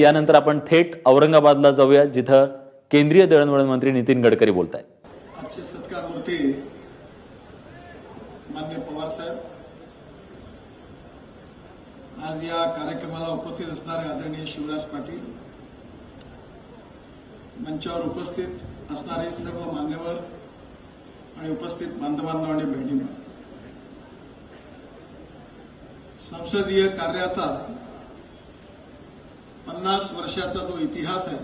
यानंतर आपण थेट औरंगाबादला जाऊया जिथं केंद्रीय दळणवळण मंत्री नितीन गडकरी बोलत आहेत आजचे सत्कार मूर्ती मान्य पवार साहेब आज या कार्यक्रमाला उपस्थित असणारे आदरणीय शिवराज पाटील मंचावर उपस्थित असणारे सर्व मान्यवर आणि उपस्थित बांधवांना आणि बहिणींना. संसदीय कार्याचा पन्नास वर्षाचा जो इतिहास आहे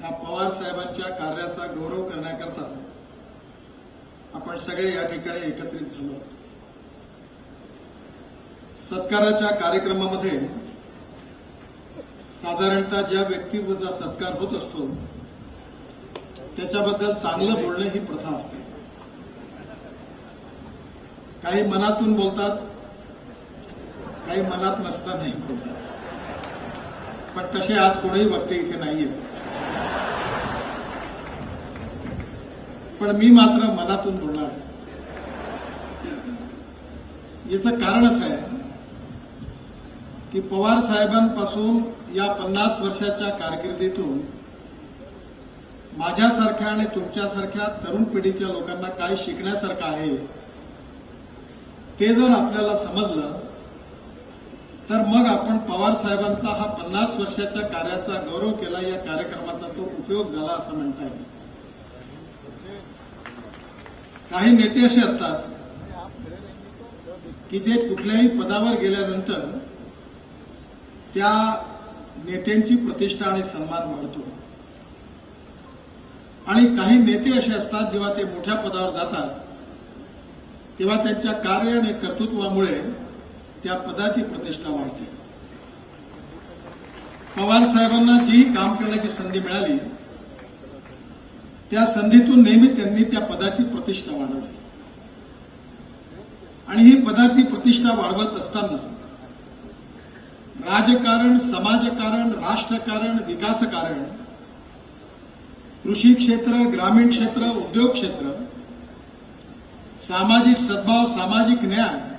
ह्या पवार साहेबांच्या कार्याचा गौरव करण्याकरता आपण सगळे या ठिकाणी एकत्रित झालो आहोत. सत्काराच्या कार्यक्रमामध्ये साधारणतः ज्या व्यक्तीचा सत्कार होत असतो त्याच्याबद्दल चांगलं बोलणं ही प्रथा असते काही मनातून बोलतात काही मनात नसतानाही बोलतात पण तसे आज कोणीही वक्ते इथे नाहीये पण मी मात्र मनातून बोलणार याच याचं कारण असं आहे की पवार साहेबांपासून या पन्नास वर्षाच्या कारकिर्दीतून माझ्यासारख्या आणि तुमच्यासारख्या तरुण पिढीच्या लोकांना काय शिकण्यासारखं आहे ते जर आपल्याला समजलं तर मग आपण पवार साहेबांचा हा पन्नास वर्षाच्या कार्याचा गौरव केला या कार्यक्रमाचा तो उपयोग झाला असं म्हणता येईल. काही नेते असे असतात की जे कुठल्याही पदावर गेल्यानंतर त्या नेत्यांची प्रतिष्ठा आणि सन्मान वाढतो. आणि काही नेते असे असतात जेव्हा ते मोठ्या पदावर जातात तेव्हा त्यांच्या कार्य आणि कर्तृत्वामुळे त्या पदाची प्रतिष्ठा वाढते. पवार साहेबांना जी काम करण्याची संधी मिळाली त्या संधीतून नेहमी त्यांनी त्या पदाची प्रतिष्ठा वाढवली. आणि ही पदाची प्रतिष्ठा वाढवत असताना राजकारण समाजकारण राष्ट्रकारण विकासकारण कृषी क्षेत्र ग्रामीण क्षेत्र उद्योग क्षेत्र सामाजिक सद्भाव सामाजिक न्याय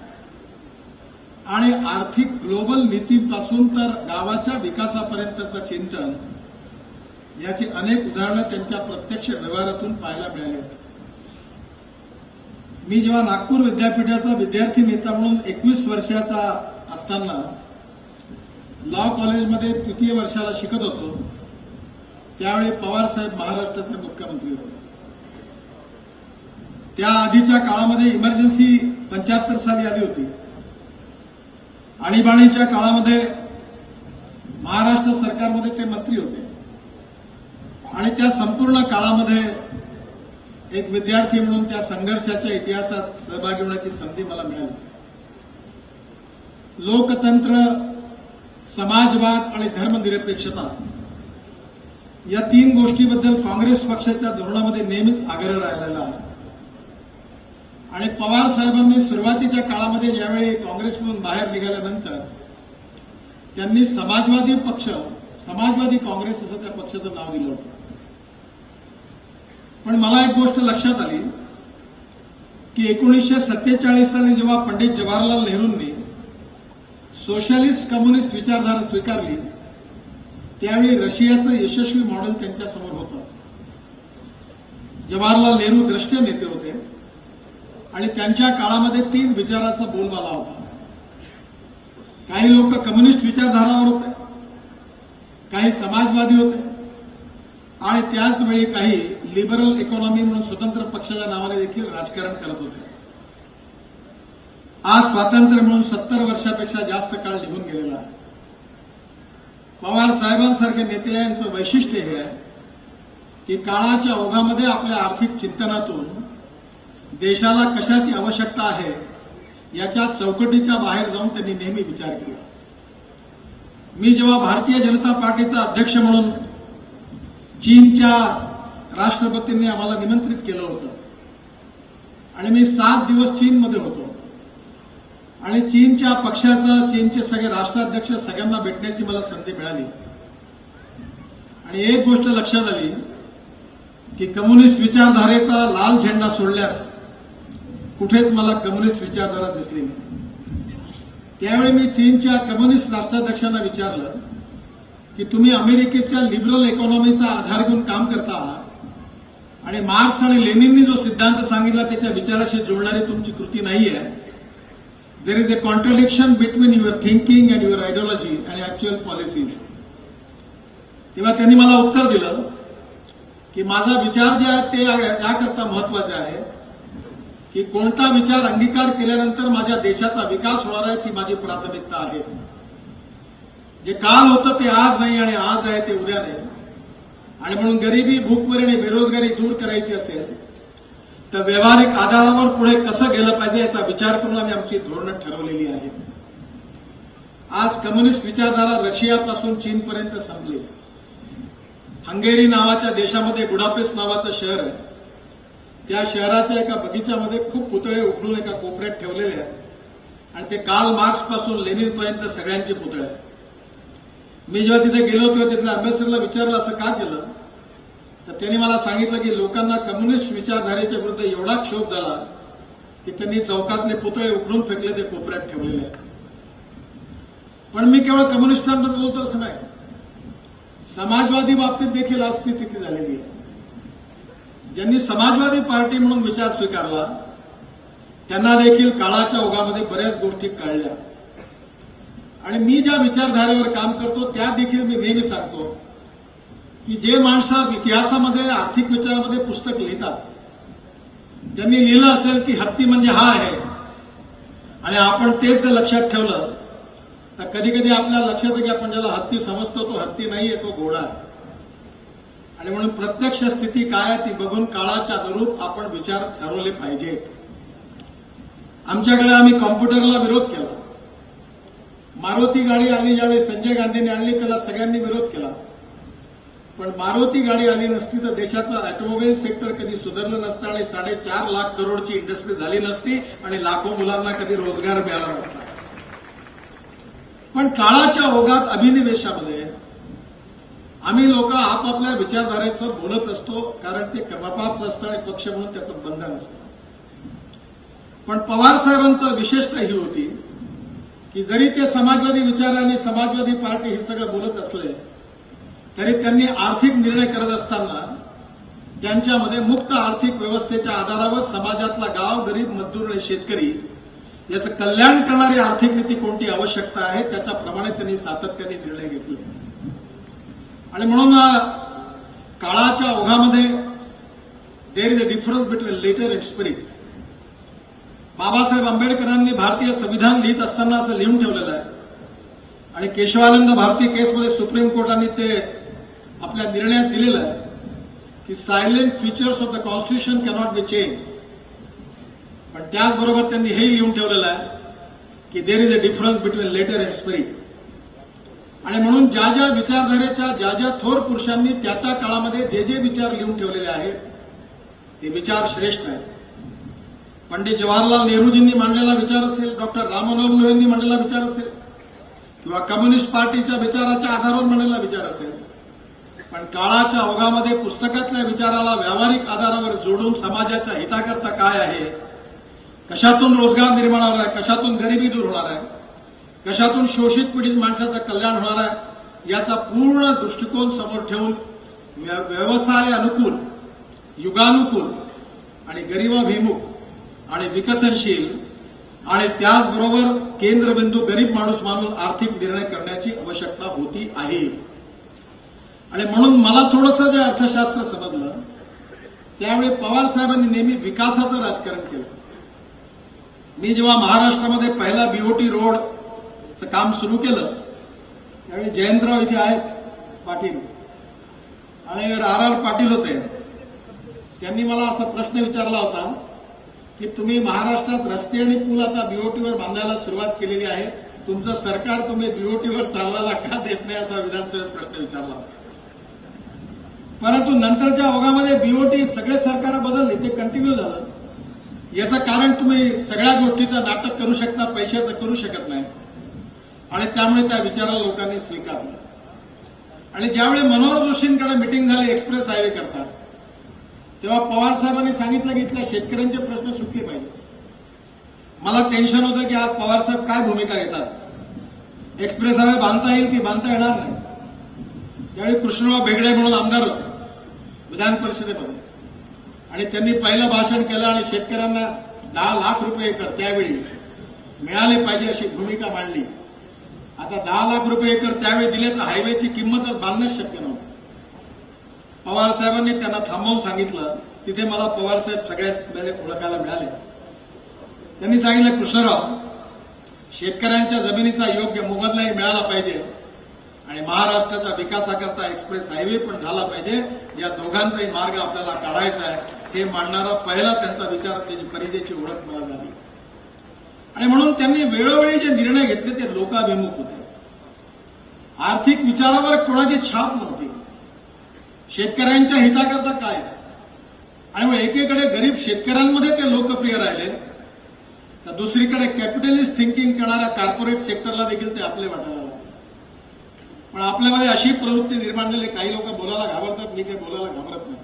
आणि आर्थिक ग्लोबल नीतीपासून तर गावाच्या विकासापर्यंतचं चिंतन याची अनेक उदाहरणं त्यांच्या प्रत्यक्ष व्यवहारातून पाहायला मिळाली. मी जेव्हा नागपूर विद्यापीठाचा विद्यार्थी नेता म्हणून एकवीस वर्षाचा असताना लॉ कॉलेजमध्ये तृतीय वर्षाला शिकत होतो त्यावेळी पवार साहेब महाराष्ट्राचे मुख्यमंत्री होते. त्या आधीच्या काळामध्ये इमर्जन्सी पंच्याहत्तर साली आली होती. आणीबाणीच्या काळामध्ये महाराष्ट्र सरकारमध्ये ते मंत्री होते. आणि त्या संपूर्ण काळामध्ये एक विद्यार्थी म्हणून त्या संघर्षाच्या इतिहासात सहभागी होण्याची संधी मला मिळाली. लोकतंत्र समाजवाद आणि धर्मनिरपेक्षता या तीन गोष्टीबद्दल काँग्रेस पक्षाच्या धोरणामध्ये नेहमीच आग्रह राहिलेला आहे. आणि पवार साहेबांनी सुरुवातीच्या काळामध्ये ज्यावेळी काँग्रेसमधून बाहेर निघाल्यानंतर त्यांनी समाजवादी पक्ष समाजवादी काँग्रेस असं त्या पक्षाचं नाव दिलं होतं. पण मला एक गोष्ट लक्षात आली की एकोणीसशे सत्तेचाळीस साली जेव्हा पंडित जवाहरलाल नेहरूंनी सोशलिस्ट कम्युनिस्ट विचारधारा स्वीकारली त्यावेळी रशियाचं यशस्वी मॉडेल त्यांच्यासमोर होतं. जवाहरलाल नेहरू द्रष्टे नेते होते. आणि त्यांच्या काळामध्ये तीन विचाराचा बोलबाला होता. काही लोक कम्युनिस्ट विचारधारावर होते काही समाजवादी होते आणि त्याच वेळी काही लिबरल इकॉनॉमी म्हणून स्वतंत्र पक्षाच्या नावाने देखील राजकारण करत होते. आज स्वातंत्र्य म्हणून सत्तर वर्षापेक्षा जास्त काळ निघून गेलेला आहे. पवार साहेबांसारखे नेते यांचं वैशिष्ट्य हे आहे की काळाच्या ओघामध्ये आपल्या आर्थिक चिंतनातून देशाला कशाची आवश्यकता आहे याच्या चौकटीच्या बाहेर जाऊन त्यांनी नेहमी विचार केला. मी जेव्हा भारतीय जनता पार्टीचा अध्यक्ष म्हणून चीनच्या राष्ट्रपतींनी आम्हाला निमंत्रित केलं होतं आणि मी सात दिवस चीनमध्ये होतो आणि चीनच्या पक्षाचा चीनचे सगळे राष्ट्राध्यक्ष सगळ्यांना भेटण्याची मला संधी मिळाली. आणि एक गोष्ट लक्षात आली की कम्युनिस्ट विचारधारेचा लाल झेंडा सोडल्यास कुठेच मला कम्युनिस्ट विचारधारा दिसली नाही. त्यावेळी मी चीनच्या कम्युनिस्ट राष्ट्राध्यक्षांना विचारलं की तुम्ही अमेरिकेच्या लिबरल इकॉनॉमीचा आधार घेऊन काम करता आहात आणि मार्क्स आणि लेनिननी जो सिद्धांत सांगितला त्याच्या विचाराशी जुळणारी तुमची कृती नाही आहे there is a contradiction between your thinking and your ideology and actual policies तेव्हा त्यांनी मला उत्तर दिलं की माझा विचार जे आहे ते याकरता महत्त्वाचे आहे. की कोणता विचार अंगीकार केल्यानंतर माझ्या देशाचा विकास होणार आहे ती माझी प्राथमिकता आहे. जे काल होतं ते आज नाही आणि आज आहे ते उद्या नाही. आणि म्हणून गरिबी भूकमरी आणि बेरोजगारी दूर करायची असेल तर व्यावहारिक आधारावर पुढे कसं गेलं पाहिजे याचा विचार करून आम्ही आमची धोरणं ठरवलेली आहेत. आज कम्युनिस्ट विचारधारा रशियापासून चीनपर्यंत संपली. हंगेरी नावाच्या देशामध्ये बुडापेस्ट नावाचं शहर आहे. त्या शहराच्या एका बगीच्यामध्ये खूप पुतळे उखडून एका कोपऱ्यात ठेवलेले आहेत. आणि ते काल मार्क्सपासून लेनिन पर्यंत सगळ्यांचे पुतळे आहेत. मी जेव्हा तिथे गेलो तेव्हा तिथल्या अभ्यासकला विचारलं असं का केलं? तर त्यांनी मला सांगितलं की लोकांना कम्युनिस्ट विचारधारेच्या विरुद्ध एवढा क्षोभ झाला की त्यांनी चौकातले पुतळे उखडून फेकले ते कोपऱ्यात ठेवलेले आहेत. पण मी केवळ कम्युनिस्टांबद्दल बोलतो असं नाही. समाजवादी बाबतीत देखील आज स्थिती झालेली आहे. ज्यांनी समाजवादी पार्टी म्हणून विचार स्वीकारला त्यांना देखील काळाच्या ओघामध्ये बऱ्याच गोष्टी कळल्या. आणि मी ज्या विचारधारेवर काम करतो त्या देखील मी नेहमी सांगतो की जे माणसं इतिहासामध्ये आर्थिक विचारामध्ये पुस्तक लिहितात त्यांनी लिहिलं असेल की हत्ती म्हणजे हा आहे. आणि आपण तेच जर लक्षात ठेवलं तर कधी कधी आपल्या लक्षात की आपण ज्याला हत्ती समजतो तो हत्ती नाहीये तो घोडा आहे. आणि म्हणून प्रत्यक्ष स्थिती काय आहे ती बघून काळाच्या अनुरूप आपण विचार ठरवले पाहिजे. आमच्याकडे आम्ही कॉम्प्युटरला विरोध केला. मारुती गाडी आली ज्यावेळी संजय गांधींनी आणली त्याला सगळ्यांनी विरोध केला. पण मारुती गाडी आली नसती तर देशाचं ऑटोमोबाईल सेक्टर कधी सुधारलं नसतं आणि साडेचार लाख करोडची इंडस्ट्री झाली नसती आणि लाखो मुलांना कधी रोजगार मिळाला नसता. पण काळाच्या ओघात अभिनिवेशामध्ये आम्ही लोक आपापल्या विचारधारेचं बोलत असतो कारण ते कर्मपाप असतं आणि पक्ष म्हणून त्याचं बंधन असतं. पण पवार साहेबांचं विशेषता ही होती की जरी ते समाजवादी विचार आणि समाजवादी पार्टी हे सगळं बोलत असले तरी त्यांनी आर्थिक निर्णय करत असताना त्यांच्यामध्ये मुक्त आर्थिक व्यवस्थेच्या आधारावर समाजातला गाव गरीब मजदूर आणि शेतकरी याचं कल्याण करणारी आर्थिक नीती कोणती आवश्यकता आहे त्याच्याप्रमाणे त्यांनी सातत्याने निर्णय घेतले. आणि म्हणून काळाच्या ओघामध्ये there is a difference between letter and spirit Babasaheb आंबेडकरांनी भारतीय संविधान लिहित असताना असं लिहून ठेवलेलं आहे. आणि केशवानंद भारती केसमध्ये सुप्रीम कोर्टाने ते आपल्या निर्णयात दिलेलं आहे की silent features of the constitution cannot be change पण त्याचबरोबर त्यांनी हेही लिहून ठेवलेलं आहे की there is a difference between letter and spirit आणि म्हणून ज्या ज्या विचारधारेच्या ज्या ज्या थोर पुरुषांनी त्या त्या काळामध्ये जे जे विचार लिहून ठेवलेले आहेत ते विचार श्रेष्ठ आहेत. पंडित जवाहरलाल नेहरूजींनी मांडलेला विचार असेल डॉक्टर राम मनोहर मांडलेला विचार असेल किंवा कम्युनिस्ट पार्टीच्या विचाराच्या आधारावर मांडलेला विचार असेल पण काळाच्या ओघामध्ये पुस्तकातल्या विचाराला व्यावहारिक आधारावर जोडून समाजाच्या हिताकरता काय आहे कशातून रोजगार निर्माण होणार आहे कशातून गरिबी दूर होणार आहे कशातून शोषित पीडित माणसाचं कल्याण होणार आहे याचा पूर्ण दृष्टिकोन समोर ठेवून व्यवसाय अनुकूल युगानुकूल आणि गरिबाभिमुख आणि विकसनशील आणि त्याचबरोबर केंद्रबिंदू गरीब माणूस मानून आर्थिक निर्णय करण्याची आवश्यकता होती आहे. आणि म्हणून मला थोडंसं जे अर्थशास्त्र समजलं त्यावेळी पवार साहेबांनी नेहमी विकासाचं राजकारण केलं. मी जेव्हा महाराष्ट्रामध्ये पहिला बीओटी रोड काम सुरू केलं. त्यावेळी जयंतराव इथे आहेत पाटील. आणि आर आर पाटील होते. त्यांनी मला असा प्रश्न विचारला होता की तुम्ही महाराष्ट्रात रस्ते आणि पूल आता बीओटीवर बांधायला सुरुवात केलेली आहे. तुमचं सरकार तुम्ही बीओटीवर चालवायला का देत नाही असा विधानसभेत प्रश्न विचारला होता. परंतु नंतरच्या ओघामध्ये बीओटी सगळे सरकार बदलले ते कंटिन्यू झालं. याचं कारण तुम्ही सगळ्या गोष्टीचं नाटक करू शकता पैशाचं करू शकत नाही. आणि त्यामुळे त्या विचाराला लोकांनी स्वीकारलं. आणि ज्यावेळी मनोहर जोशींकडे मिटिंग झाली एक्सप्रेस हायवे करता तेव्हा पवार साहेबांनी सांगितलं की इथल्या शेतकऱ्यांचे प्रश्न सुटले पाहिजे मला टेन्शन होतं की आज पवार साहेब काय भूमिका घेतात? एक्सप्रेस हायवे बांधता येईल की बांधता येणार नाही? त्यावेळी कृष्णराव भेगडे म्हणून आमदार होते विधान परिषदेमध्ये. आणि त्यांनी पहिलं भाषण केलं आणि शेतकऱ्यांना दहा लाख रुपये कर त्यावेळी मिळाले पाहिजे अशी भूमिका मांडली. आता दहा लाख रुपये एकर त्यावेळी दिले तर हायवेची किंमतच बांधणंच शक्य नव्हतं. पवार साहेबांनी त्यांना थांबवून सांगितलं तिथे मला पवार साहेब सगळ्यात पहिले ओळखायला मिळाले. त्यांनी सांगितलं कृष्णराव शेतकऱ्यांच्या जमिनीचा योग्य मोबदलाही मिळाला पाहिजे आणि महाराष्ट्राच्या विकासाकरता एक्सप्रेस हायवे पण झाला पाहिजे. या दोघांचाही मार्ग आपल्याला काढायचा आहे. हे मांडणारा पहिला त्यांचा विचार त्याची परिचयाची ओळख मला झाली आणि म्हणून त्यांनी वेळोवेळी जे निर्णय घेतले ते लोकाभिमुख होते. आर्थिक विचारावर कोणाची छाप नव्हती. शेतकऱ्यांच्या हिताकरता काय? आणि मग एकीकडे गरीब शेतकऱ्यांमध्ये ते लोकप्रिय राहिले तर दुसरीकडे कॅपिटलिस्ट थिंकिंग करणाऱ्या कॉर्पोरेट सेक्टरला देखील ते आपले वाटायला लागले. पण आपल्यामध्ये अशी प्रवृत्ती निर्माण झाली काही लोक बोलायला घाबरतात मी ते बोलायला घाबरत नाही.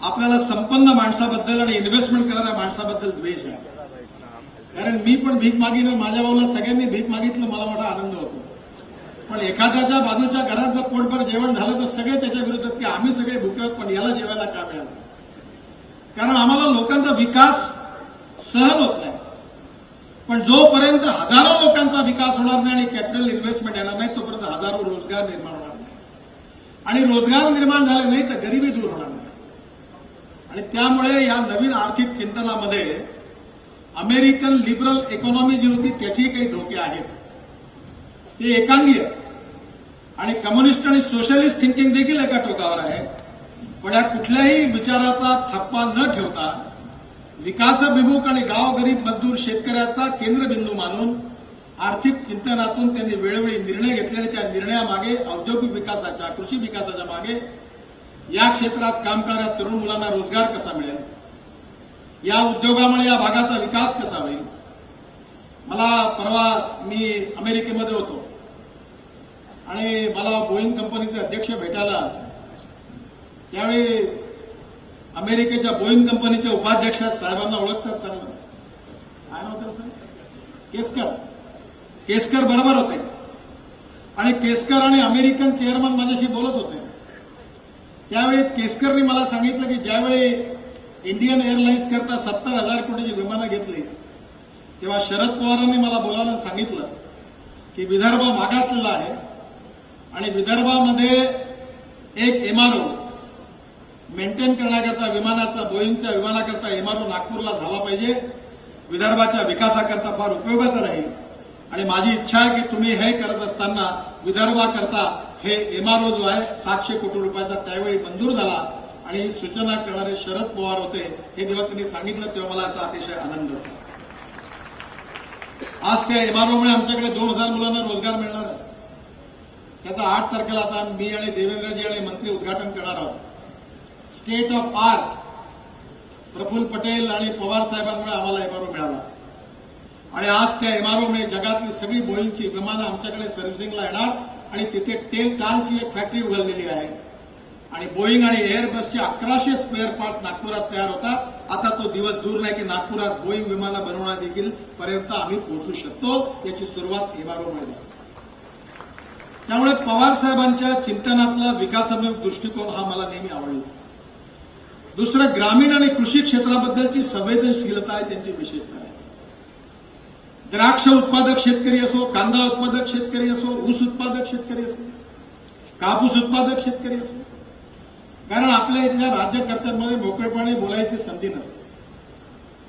आपल्याला संपन्न माणसाबद्दल आणि इन्व्हेस्टमेंट करणाऱ्या माणसाबद्दल द्वेष आहे. कारण मी पण भीक मागितलं माझ्या भाऊला सगळ्यांनी भीक मागितलं मला मोठा आनंद होतो. पण एखाद्याच्या बाजूच्या घरात जर पोटभर जेवण झालं तर सगळे त्याच्या विरोधात की आम्ही सगळे भुके आहोत पण याला जेवायला का मिळालं? कारण आम्हाला लोकांचा विकास सहन होत नाही. पण जोपर्यंत हजारो लोकांचा विकास होणार नाही आणि कॅपिटल इन्व्हेस्टमेंट येणार नाही तोपर्यंत हजारो रोजगार निर्माण होणार नाही. आणि रोजगार निर्माण झाले नाही तर गरिबी दूर होणार नाही. आणि त्यामुळे या नवीन आर्थिक चिंतनामध्ये अमेरिकन लिबरल इकॉनॉमी जी होती त्याचेही काही धोके आहेत. ते एकांगी आणि कम्युनिस्ट आणि सोशलिस्ट थिंकिंग देखील एका टोकावर आहे. पण या कुठल्याही विचाराचा ठप्पा न ठेवता विकासभिमुख आणि गाव गरीब मजदूर शेतकऱ्याचा केंद्रबिंदू मानून आर्थिक चिंतनातून त्यांनी वेळोवेळी निर्णय घेतले आणि त्या निर्णयामागे औद्योगिक विकासाच्या कृषी विकासाच्या मागे या क्षेत्रात काम करणाऱ्या तरुण मुलांना रोजगार कसा मिळेल? या उद्योगामुळे या भागाचा विकास कसा होईल? मला परवा मी अमेरिकेमध्ये होतो. आणि मला बोईंग कंपनीचे अध्यक्ष भेटायला त्यावेळी अमेरिकेच्या बोईंग कंपनीच्या उपाध्यक्ष साहेबांना ओळखतात चांगलं. काय नव्हतं सर केसकर. केसकर बरोबर होते. आणि केसकर आणि अमेरिकन चेअरमन माझ्याशी बोलत होते. त्यावेळी केसकरनी मला सांगितलं की ज्यावेळी इंडियन एअरलाइन्स करता सत्तर हजार कोटीची विमानं घेतली. तेव्हा शरद पवारांनी मला बोलायला सांगितलं की विदर्भ मागासलेला आहे आणि विदर्भामध्ये एक एमआरओ मेंटेन करण्याकरता विमानाचा बोईंगच्या विमानाकरता एमआरओ नागपूरला झाला पाहिजे. विदर्भाच्या विकासाकरता फार उपयोगाचं राहील. आणि माझी इच्छा आहे की तुम्ही हे करत असताना विदर्भाकरता हे एमआरओ जो आहे सातशे कोटी रुपयाचा त्यावेळी मंजूर झाला. आणि सूचना करणारे शरद पवार होते हे जेव्हा त्यांनी सांगितलं तेव्हा मला याचा अतिशय आनंद होता. आज त्या एमआरओमुळे आमच्याकडे दोन हजार मुलांना रोजगार मिळणार आहे. त्याचा आठ तारखेला आता मी आणि देवेंद्रजी आणि मंत्री उद्घाटन करणार आहोत. State of art Praful Patel आणि पवार साहेबांमुळे आम्हाला एमआरओ मिळाला. आणि आज त्या एमआरओमुळे जगातली सगळी बोईंची विमानं आमच्याकडे सर्व्हिसिंगला येणार आणि तिथे टेल टालची एक फॅक्टरी उघडलेली आहे. आणि बोईंग आणि एअरबसचे अकराशे स्क्वेअर पार्ट्स नागपुरात तयार होतात आता तो दिवस दूर नाही की नागपुरात बोईंग विमानं बनवणं देखील पर्यंत आम्ही पोहोचू शकतो याची सुरुवात एमआरओमुळे झाली त्यामुळे पवार साहेबांच्या चिंतनातला विकासात्मक दृष्टिकोन हा मला नेहमी आवडला. दुसरं ग्रामीण आणि कृषी क्षेत्राबद्दलची संवेदनशीलता आहे त्यांची विशेषता आहे. द्राक्ष उत्पादक शेतकरी असो कांदा उत्पादक शेतकरी असो ऊस उत्पादक शेतकरी असो कापूस उत्पादक शेतकरी असो कारण आपल्या इथल्या राज्यकर्त्यांमध्ये मोकळेपणे बोलायची संधी नसते.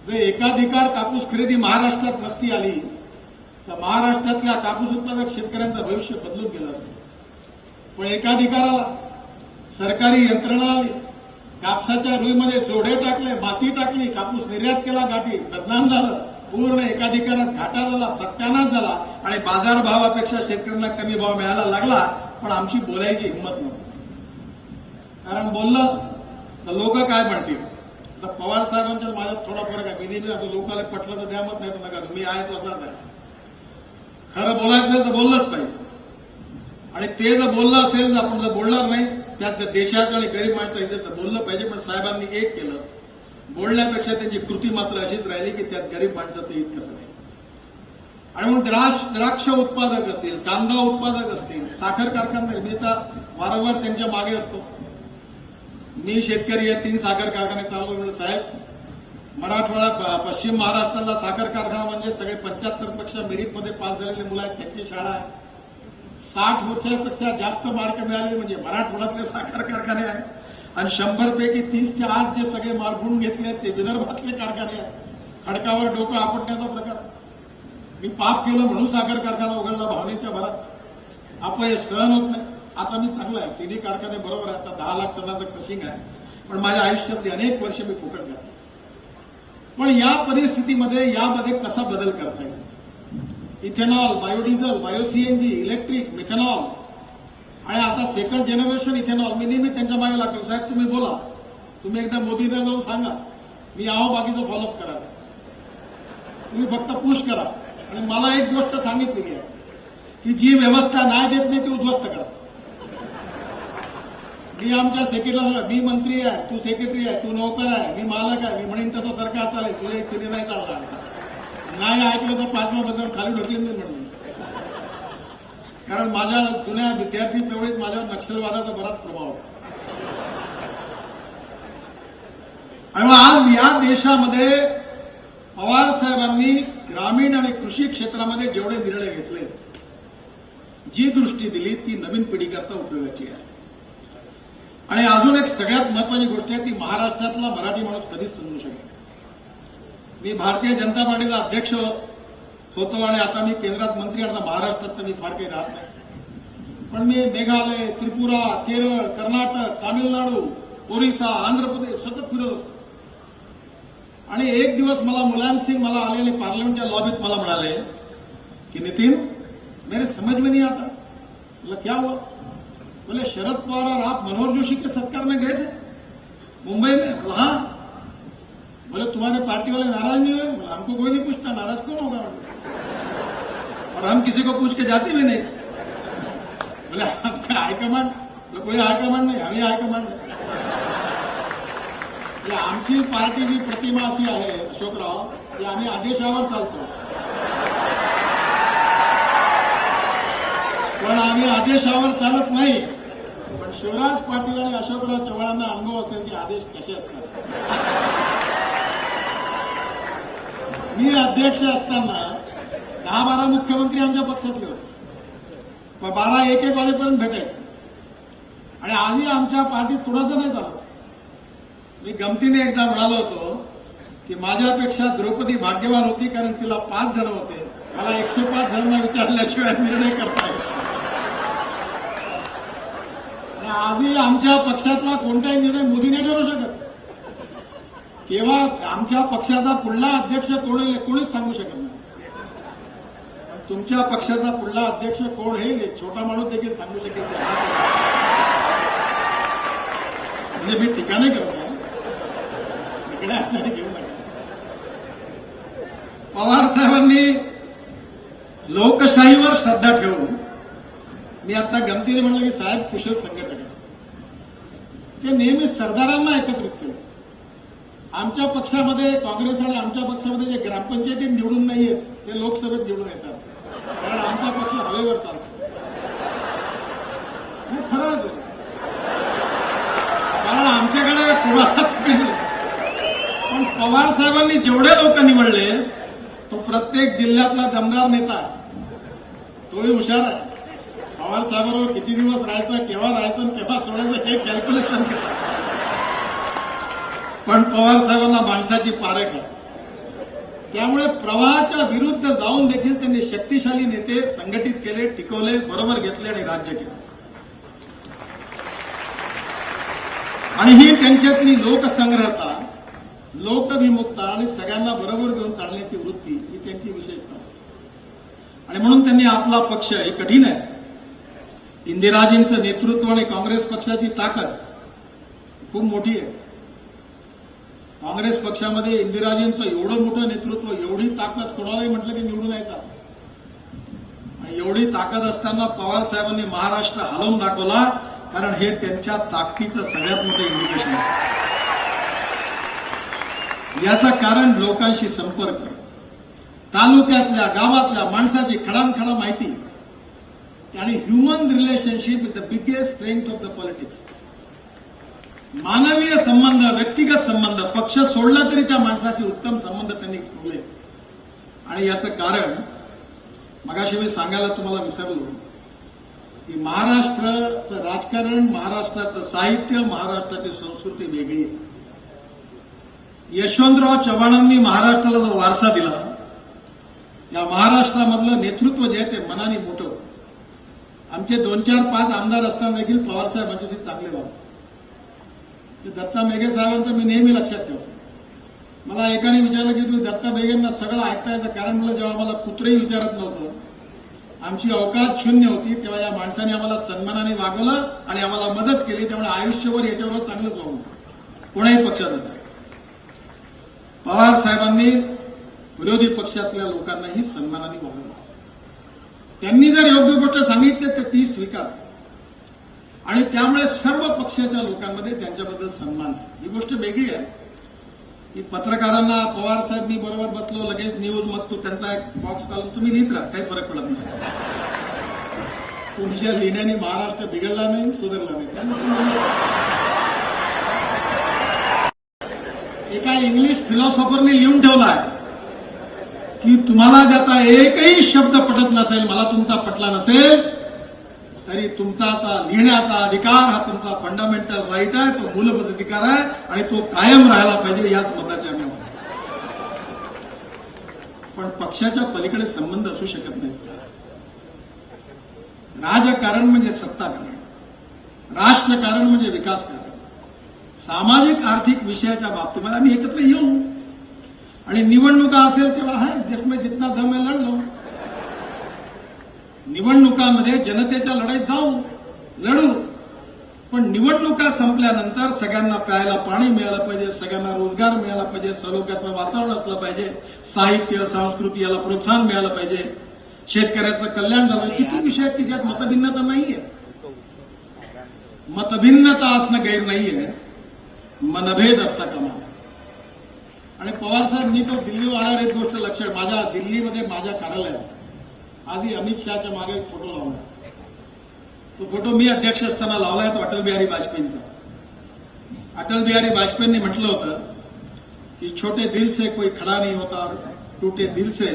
जर एकाधिकार कापूस खरेदी महाराष्ट्रात नसती आली तर महाराष्ट्रातल्या कापूस उत्पादक शेतकऱ्यांचं भविष्य बदलून गेलं असतं. पण एकाधिकाराला सरकारी यंत्रणा आली कापसाच्या रुईमध्ये जोडे टाकले माती टाकली कापूस निर्यात केला गाठी बदनाम झालं पूर्ण एकाधिकारात घाटा झाला सत्यानाश झाला आणि बाजारभावापेक्षा शेतकऱ्यांना कमी भाव मिळायला लागला पण आमची बोलायची हिंमत नव्हती. कारण बोललं तर लोक काय म्हणतील? आता पवार साहेबांच्या माझ्यात थोडा फरक आहे. मी नेहमी लोकांना पटलं तर द्या मत नाही नका मी आहे तसाच आहे. खरं बोलायचं असेल तर बोललंच पाहिजे. आणि ते जर बोललं असेल तर आपण जर बोलणार नाही त्यात देशाचं आणि गरीब माणसं इथे तर बोललं पाहिजे. पण साहेबांनी एक केलं. बोलण्यापेक्षा त्यांची कृती मात्र अशीच राहिली की त्यात गरीब माणसाचं हित कसं नाही. आणि म्हणून द्राक्ष द्राक्ष उत्पादक असतील कांदा उत्पादक असतील साखर कारखानदार मी आता वारंवार त्यांच्या मागे असतो. मी शेतकरी आहे तीन साखर कारखाने चालवतो साहेब. मराठवाडा पश्चिम महाराष्ट्राला साखर कारखाना म्हणजे सगळे पंच्याहत्तरपेक्षा मेरिटमध्ये पास झालेले मुलं आहेत त्यांची शाळा आहे. साठ वर्षापेक्षा जास्त मार्क मिळाले म्हणजे मराठवाड्यातले साखर कारखाने आहेत. आणि शंभर पैकी तीसच्या आत जे सगळे मार्क गुण घेतले आहेत ते विदर्भातले कारखाने आहेत. खडकावर डोकं आपटण्याचा प्रकार. मी पाप केलं म्हणून साखर कारखाना उघडला भावनेच्या भरात. अपयश सहन होत नाही. आता मी चांगला आहे. तिन्ही कारखाने बरोबर आहे आता दहा लाख टनाचं क्रशिंग आहे. पण माझ्या आयुष्यातली अनेक वर्ष मी फुकट घातली. पण या परिस्थितीमध्ये यामध्ये कसा बदल करता येईल? Ethanol biodiesel bio C N G electric methanol आणि आता सेकंड जनरेशन इथेनॉल. मी नेहमी त्यांच्या मागे लागलो साहेब तुम्ही बोला. तुम्ही एकदा मोदींना जाऊन सांगा. मी आहो बाकीचं फॉलोअप करा. तुम्ही फक्त पुश करा. आणि मला एक गोष्ट सांगितलेली आहे की जी व्यवस्था नाही देत नाही ती उद्ध्वस्त करा. मी आमच्या सेक्रेटरीला मी मंत्री आहे तू सेक्रेटरी आहे तू नोकर आहे मी मालक आहे मी म्हणेन तसं सरकार चालेल तुला इच्छेने नाही चालला नाही ऐकलं तर पाचवा बदल खाली ढकलेन नाही म्हणून. कारण माझ्या जुन्या विद्यार्थी चळवळीत माझ्या नक्षलवादाचा बराच प्रभाव आणि आज या देशामध्ये पवार साहेबांनी ग्रामीण आणि कृषी क्षेत्रामध्ये जेवढे निर्णय घेतले जी दृष्टी दिली ती नवीन पिढीकरता उपयोगाची आहे. आणि अजून एक सगळ्यात महत्वाची गोष्ट आहे ती महाराष्ट्रातला मराठी माणूस कधीच समजू शकेल मी भारतीय जनता पार्टीचा अध्यक्ष होतो आणि आता मी केंद्रात मंत्री आणि आता महाराष्ट्रात तर मी फार काही राहत नाही. पण मी मेघालय त्रिपुरा केरळ कर्नाटक तामिळनाडू ओरिसा आंध्र प्रदेश सतत फिरत असतो. आणि एक दिवस मला मुलायम सिंग मला आलेले पार्लमेंटच्या लॉबीत मला म्हणाले की नितीन मेरे समज में नहीं आता. क्या हुआ? बोले शरद पवार और आप मनोहर जोशी के सत्कार में गए थे? मुंबई में? बोला हाँ बोले तुम्हारे पार्टी वाले नाराज नहीं हुए? बोला हमको कोई नहीं पूछता नाराज कौन होगा और हम किसी को पूछ के जाते भी नहीं। बोले आपका हाईकमांड बोले, कोई हाईकमांड नाही आम्ही हायकमांड नाही आमची पार्टी जी प्रतिमा अशी आहे अशोकराव ती आम्ही आदेशावर चालतो. पण आम्ही आदेशावर चालत नाही. पण शिवराज पाटील आणि अशोकराव चव्हाणांना अनुभव असेल की आदेश कसे असतात? मी अध्यक्ष असताना दहा बारा मुख्यमंत्री आमच्या पक्षातले होते. पण बारा एक एक वाजेपर्यंत भेटायचे. आणि आजही आमच्या पार्टीत कुणाचं नाही झालं? मी गमतीने एकदा म्हणालो होतो की माझ्यापेक्षा द्रौपदी भाग्यवान होती कारण तिला पाच जण होते. मला एकशे पाच जणांना विचारल्याशिवाय निर्णय करता येत आजही आमच्या पक्षातला कोणताही निर्णय मोदी नाही ठरू शकत. केव्हा आमच्या पक्षाचा पुढला अध्यक्ष कोण आहे, कोणीच सांगू शकत नाही. तुमच्या पक्षाचा पुढला अध्यक्ष कोण हे छोटा माणूस देखील सांगू शकेल म्हणजे मी टीका नाही करत आहे. घेऊ नका. पवार साहेबांनी लोकशाहीवर श्रद्धा ठेवून मी आता गमतीने म्हणलं की साहेब कुशल संघटक. ते नेहमी सरदारांना एकत्रित केलं. आमच्या पक्षामध्ये काँग्रेस आणि आमच्या पक्षामध्ये जे ग्रामपंचायतीत निवडून नाहीयेत ते लोकसभेत निवडून येतात. कारण आमचा पक्ष हवेवर चालतो. नाही, खरं कारण आमच्याकडे कुणालाच पण पवार साहेबांनी जेवढे लोक निवडले तो प्रत्येक जिल्ह्यातला दमदार नेता तोही हुशार आहे. पवार साहेबांवर किती दिवस राहायचं केव्हा राहायचं आणि केव्हा सोडायचं हे कॅल्क्युलेशन करतात पण पवार साहेबांना माणसाची पारख आहे. त्यामुळे प्रवाहाच्या विरुद्ध जाऊन देखील त्यांनी शक्तिशाली नेते संघटित केले टिकवले बरोबर घेतले आणि राज्य केले. आणि ही त्यांच्यातली लोकसंग्रहता लोकविमुक्ता आणि सगळ्यांना बरोबर घेऊन चालण्याची वृत्ती ही त्यांची विशेषता आणि म्हणून त्यांनी आपला पक्ष हे कठीण आहे. इंदिराजींचं नेतृत्व आणि काँग्रेस पक्षाची ताकद खूप मोठी आहे. काँग्रेस पक्षामध्ये इंदिराजींचं एवढं मोठं नेतृत्व एवढी ताकद कोणालाही म्हटलं की निवडून यायचा. एवढी ताकद असताना पवार साहेबांनी महाराष्ट्र हलवून दाखवला कारण हे त्यांच्या ताकदीचं सगळ्यात मोठं इंडिकेशन आहे. याचं कारण लोकांशी संपर्क. तालुक्यातल्या गावातल्या माणसाची खडानखडा माहिती. आणि human relationship is the biggest strength of the politics मानवीय संबंध व्यक्तिगत संबंध पक्ष सोडला तरी त्या माणसाचे उत्तम संबंध त्यांनी ठेवले आणि याचं कारण मगाशी मी सांगायला तुम्हाला विसरलो. की महाराष्ट्राचं राजकारण महाराष्ट्राचं साहित्य महाराष्ट्राची संस्कृती वेगळी आहे. यशवंतराव चव्हाणांनी महाराष्ट्राला जो वारसा दिला या महाराष्ट्रामधलं नेतृत्व जे आहे ते मनाने मोठं आमचे दोन चार पाच आमदार असताना देखील पवारसाहेब आमच्याशी चांगले वागले ते दत्ता मेघे साहेबांचं मी नेहमी लक्षात ठेवतो. मला एकाने विचारलं की तुम्ही दत्ता बेगेंना सगळं ऐकतायचं कारण मला जेव्हा मला कुत्रही विचारत नव्हतं आमची अवकाश शून्य होती तेव्हा या माणसाने आम्हाला सन्मानाने वागवलं आणि आम्हाला मदत केली त्यामुळे आयुष्यभर याच्यावर चांगलंच वागू कोणाही पक्षात असेल पवार साहेबांनी विरोधी पक्षातल्या लोकांनाही सन्मानाने वागवलं. त्यांनी जर योग्य गोष्ट सांगितली तर ती स्वीकार. आणि त्यामुळे सर्व पक्षाच्या लोकांमध्ये त्यांच्याबद्दल सन्मान आहे. ही गोष्ट वेगळी आहे. की पत्रकारांना पवार साहेब मी बरोबर बसलो लगेच न्यूज मग तो त्यांचा एक बॉक्स काढून तुम्ही लिहित राहा काही फरक पडत नाही. तुमच्या लिहिण्याने महाराष्ट्र बिघडला नाही सुधारला नाही. एका इंग्लिश फिलॉसॉफरने लिहून ठेवला आहे. की तुम्हाला ज्याचा एकही शब्द पटत नसेल मला तुमचा पटला नसेल तरी तुमचा लिहिण्याचा अधिकार हा तुमचा फंडामेंटल राईट आहे तो मूलभूत अधिकार आहे आणि तो कायम राहायला पाहिजे याच मताचे आम्ही पण पक्षाच्या पलीकडे संबंध असू शकत नाहीत राजकारण म्हणजे सत्ताकारण. राष्ट्रकारण म्हणजे विकासकारण. सामाजिक आर्थिक विषयाच्या बाबतीमध्ये आम्ही एकत्र येऊ. आणि निवडणुका असेल तेव्हा आहे जिसमें जितना दम आहे लढलो निवडणुकांमध्ये जनतेच्या लढाईत जाऊ लढू. पण निवडणुका संपल्यानंतर सगळ्यांना प्यायला पाणी मिळालं पाहिजे सगळ्यांना रोजगार मिळाला पाहिजे सलोख्याचं वातावरण असलं पाहिजे साहित्य संस्कृती याला प्रोत्साहन मिळालं पाहिजे. शेतकऱ्याचं कल्याण झालं. किती विषय आहेत की ज्यात मतभिन्नता नाहीये? मतभिन्नता असणं गैर नाहीये. मनभेद असता कमा आणि पवार साहेब मी तो दिल्ली आल्यावर एक गोष्ट लक्षात माझ्या दिल्लीमध्ये माझ्या कार्यालयात. आधी अमित शहाच्या मागे एक फोटो लावला तो फोटो मी अध्यक्ष असताना लावलाय तो अटल बिहारी वाजपेयींचा. अटल बिहारी वाजपेयींनी म्हटलं होतं की छोटे दिल से कोई खड़ा नाही होता टूटे दिल से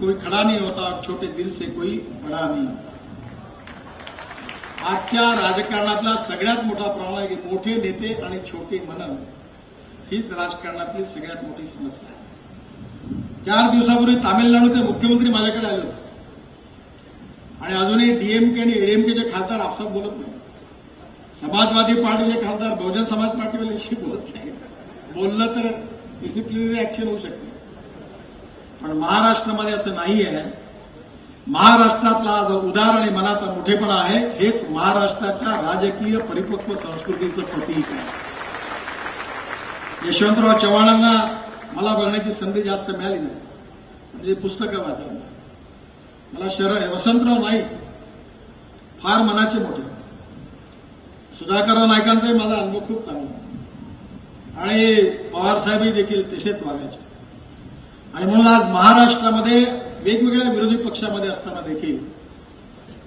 कोई खड़ा नाही होता छोटे दिल से कोई बड़ा नहीं होता. आजच्या राजकारणातला सगळ्यात मोठा प्रॉब्लेम आहे की मोठे नेते आणि छोटे मनन हीच राजकारणातली सगळ्यात मोठी समस्या आहे. चार दिवसापूर्वी तामिळनाडूचे मुख्यमंत्री माझ्याकडे आले होते. आणि अजूनही डीएमके आणि एडीएमकेचे खासदार आपसात बोलत नाही. समाजवादी पार्टीचे खासदार बहुजन समाज पार्टीवाल्याशी बोलत नाही. बोललं तर डिसिप्लिनरी ऍक्शन होऊ शकते. पण महाराष्ट्रामध्ये असं नाही आहे महाराष्ट्रातला जो उदार आणि मनाचा मोठेपणा आहे हेच महाराष्ट्राच्या राजकीय परिपक्व संस्कृतीचं प्रतीक आहे. यशवंतराव चव्हाणांना मला बघण्याची संधी जास्त मिळाली नाही. म्हणजे पुस्तकं वाचायला. मला शरद वसंतराव नाईक फार मनाचे मोठे. सुधाकरराव नायकांचाही माझा अनुभव खूप चांगला आणि पवारसाहेबही देखील तसेच वागायचे. आणि म्हणून आज महाराष्ट्रामध्ये वेगवेगळ्या विरोधी पक्षामध्ये असताना देखील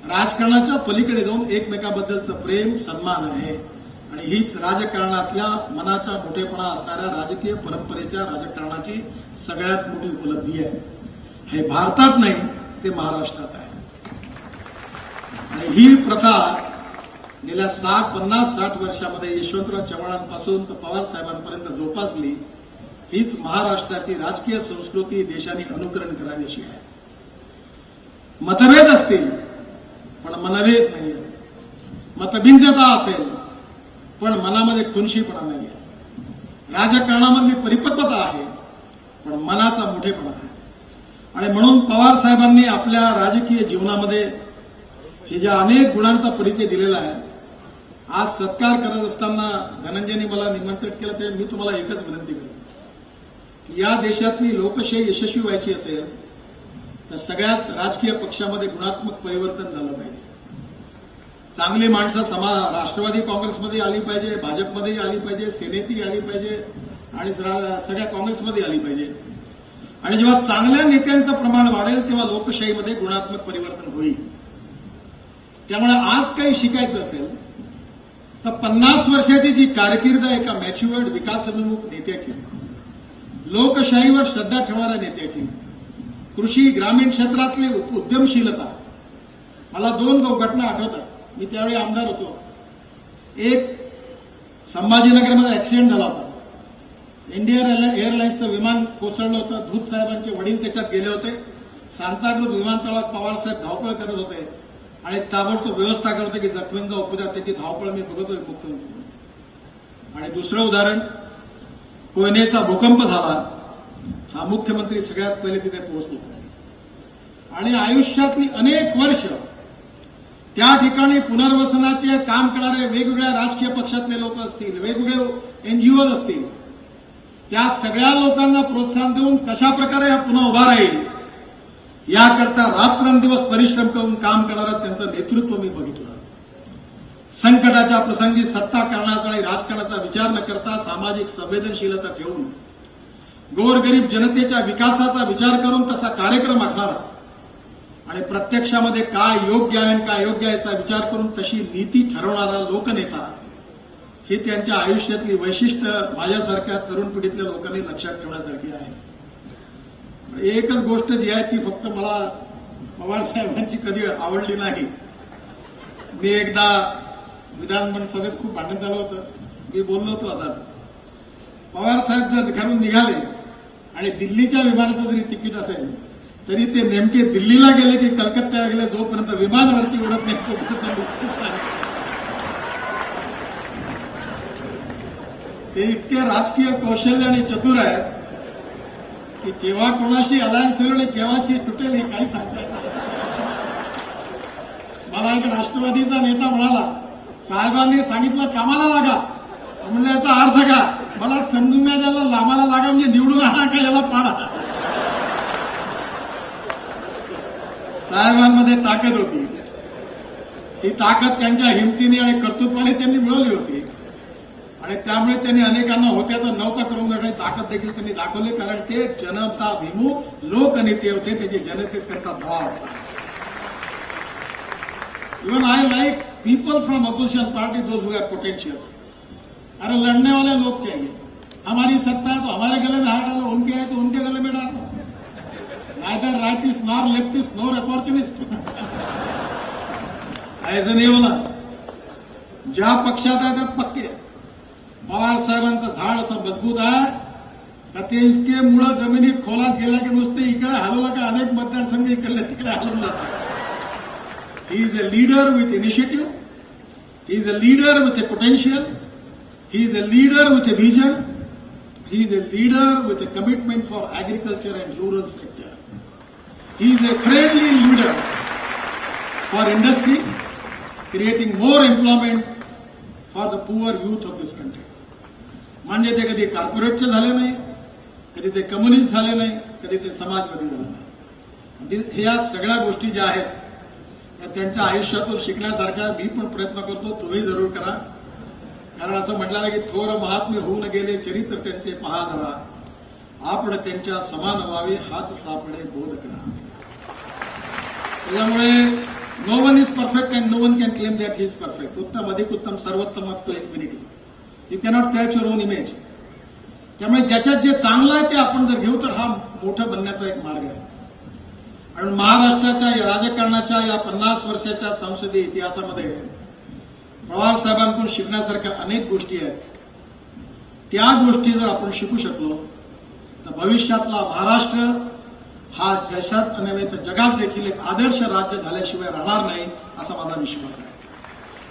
राजकारणाच्या पलीकडे जाऊन एकमेकाबद्दलचं प्रेम सन्मान आहे. आणि हीच राजकारणातल्या मनाचा मोठेपणा असणाऱ्या राजकीय परंपरेच्या राजकारणाची सगळ्यात मोठी उपलब्धी आहे. हे भारतात नाही ते महाराष्ट्रात आहे. आणि ही प्रथा गेल्या साठ पन्नास साठ वर्षामध्ये यशवंतराव चव्हाणांपासून तर पवार साहेबांपर्यंत जोपासली हीच महाराष्ट्राची राजकीय संस्कृती देशाने अनुकरण करावीशी आहे. मतभेद असतील पण मनभेद नाही मतभिन्नता असेल पण मनामध्ये खुनशीपणा नाही आहे राजकारणामधली परिपक्वता आहे पण मनाचा मोठेपणा आहे. आणि म्हणून पवार साहेबांनी आपल्या राजकीय जीवनामध्ये हे ज्या अनेक गुणांचा परिचय दिलेला आहे आज सत्कार करत असताना धनंजयने मला निमंत्रित केलं तर मी तुम्हाला एकच विनंती करेन की या देशातली लोकशाही यशस्वी व्हायची असेल तर सगळ्याच राजकीय पक्षामध्ये गुणात्मक परिवर्तन झालं पाहिजे. चांगली माणसं समा राष्ट्रवादी काँग्रेसमध्ये आली पाहिजे भाजपमध्येही आली पाहिजे सेनेतही आली पाहिजे आणि सगळ्या काँग्रेसमध्ये आली पाहिजे. आणि जेव्हा चांगल्या नेत्यांचं प्रमाण वाढेल तेव्हा लोकशाहीमध्ये गुणात्मक परिवर्तन होईल. त्यामुळे आज काही शिकायचं असेल तर पन्नास वर्षाची जी कारकीर्द एका मॅच्युअर्ड विकासभिमुख नेत्याची लोकशाहीवर श्रद्धा ठेवणाऱ्या नेत्याची कृषी ग्रामीण क्षेत्रातली उद्यमशीलता मला दोन घटना आठवतात. मी त्यावेळी आमदार होतो. एक संभाजीनगरमध्ये ऍक्सिडेंट झाला होता. इंडियन एअरलाइन्सचं विमान कोसळलं होतं. धूत साहेबांचे वडील त्याच्यात गेले होते. सांताक्रूज विमानतळात पवारसाहेब धावपळ करत होते आणि ताबडतोब व्यवस्था करत होते की जखमींचा उपचार त्याची धावपळ मी बघतोय मुख्यमंत्री आणि दुसरं उदाहरण कोयनेचा भूकंप झाला. हा मुख्यमंत्री सगळ्यात पहिले तिथे पोहोचला. आणि आयुष्यातली अनेक वर्ष त्या ठिकाणी पुनर्वसनाचे काम करणारे वेगवेगळ्या राजकीय पक्षातले लोक असतील वेगवेगळे एनजीओ असतील त्या सगळ्या लोकांना प्रोत्साहन देऊन कशा प्रकारे हा पुन्हा उभा राहील याकरता रात्रंदिवस परिश्रम करून काम करणारं त्यांचं नेतृत्व मी बघितलं. संकटाच्या प्रसंगी सत्ता करण्याचा आणि राजकारणाचा विचार न करता सामाजिक संवेदनशीलता ठेवून गोरगरीब जनतेच्या विकासाचा विचार करून तसा कार्यक्रम आखणारा आणि प्रत्यक्षामध्ये काय योग्य आहे आणि काय योग्य आहे याचा विचार करून तशी नीती ठरवणारा लोकनेता हे त्यांच्या आयुष्यातली वैशिष्ट्य माझ्यासारख्या तरुण पिढीतल्या लोकांनी लक्षात ठेवण्यासारखी आहे. एकच गोष्ट जी आहे ती फक्त मला पवार साहेबांची कधी आवडली नाही. मी एकदा विधानमंडळ सभेत खूप भांडण झालं होतं. मी बोललो होतो असाच पवार साहेब जर घरून निघाले आणि दिल्लीच्या विमानाचं जरी तिकीट असेल तरी ते नेमके दिल्लीला गेले की कलकत्त्याला गेले जोपर्यंत विमानवरती उडत नाही तोपर्यंत निश्चित ते इतके राजकीय कौशल्य आणि चतुर आहेत की केव्हा कोणाशी अलायन्स होईल आणि केव्हाची तुटेल हे काही सांगता येत मला एक राष्ट्रवादीचा नेता म्हणाला साहेबांनी सांगितलं कामाला लागा. म्हणलं याचा अर्थ का मला समजून द्यायला लांबाला लागा म्हणजे निवडून आणा का याला पाडा? साहेबांमध्ये ताकद होती. ही ताकद त्यांच्या हिमतीने आणि कर्तृत्वाने त्यांनी मिळवली होती. आणि त्यामुळे त्यांनी अनेकांना होत्याचा नव्हता करून देण्याची ताकद देखील त्यांनी दाखवली कारण ते जनता विमुख लोकनेते होते त्याची त्यांचा भाव होता. Even I like people from opposition party those who have potentials अरे लड़ने वाले लोग चाहिए हमारी सत्ता है तो हमारे गले में हार डालो उनके है तो उनके गले में डालो. Neither rightist nor leftist nor opportunist ऐसे नाही होणार ज्या पक्षात आहे त्यात पक्के आहे. पवार साहेबांचं झाड असं मजबूत आहे का ते इतके मुळं जमिनीत खोलात गेला की नुसते इकडे हलवलं का अनेक मतदारसंघ इकडले तिकडे हलवून जातात He is a leader with initiative. He is a leader with a potential. He is a leader with a vision. He is a leader with a commitment for agriculture and rural sector. He is a friendly leader for industry, creating more employment for the poor youth of this country. म्हणजे ते कधी कॉर्पोरेटचे झाले नाही कधी ते communist झाले नाही कधी ते समाजवादी झाले नाही. ह्या सगळ्या गोष्टी ज्या आहेत या त्यांच्या आयुष्यातून शिकण्यासारख्या मी पण प्रयत्न करतो तुम्ही जरूर करा. कारण असं म्हटलं की थोर महात्मे होऊन गेले चरित्र त्यांचे पहा जरा. आपण त्यांच्या समान व्हावे हाच सापडे बोध करा. त्याच्यामुळे no one is perfect and no one can claim that is perfect उत्तम अधिक उत्तम सर्वोत्तम up to infinity you cannot catch your own image त्यामुळे ज्याच्यात जे चांगलं आहे ते आपण जर घेऊ तर हा मोठं बनण्याचा एक मार्ग आहे. आणि महाराष्ट्राच्या या राजकारणाच्या या पन्नास वर्षाच्या संसदीय इतिहासामध्ये पवार साहेबांकडून शिकण्यासारख्या अनेक गोष्टी आहेत. त्या गोष्टी जर आपण शिकू शकलो तर भविष्यातला महाराष्ट्र हा जशात नव्हे तर जगात देखील एक आदर्श राज्य झाल्याशिवाय राहणार नाही असा माझा विश्वास आहे.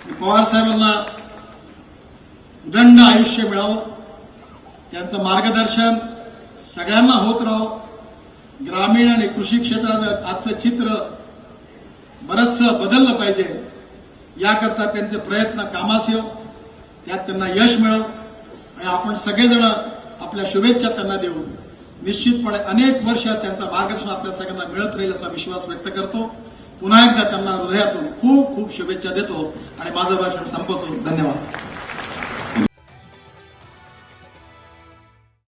मी पवार साहेबांना दंड आयुष्य मिळावं त्यांचं मार्गदर्शन सगळ्यांना होत राहो. ग्रामीण आणि कृषी क्षेत्रात आजचं चित्र बरचसं बदललं पाहिजे. याकरता त्यांचे प्रयत्न कामास येऊ त्यात त्यांना यश मिळव. आणि आपण सगळेजण आपल्या शुभेच्छा त्यांना देऊ. निश्चितपणे अनेक वर्ष त्यांचा मार्गदर्शन आपल्या सगळ्यांना मिळत राहील असा विश्वास व्यक्त करतो. पुन्हा एकदा त्यांना हृदयातून खूप खूप शुभेच्छा देतो आणि माझं भाषण संपवतो. धन्यवाद.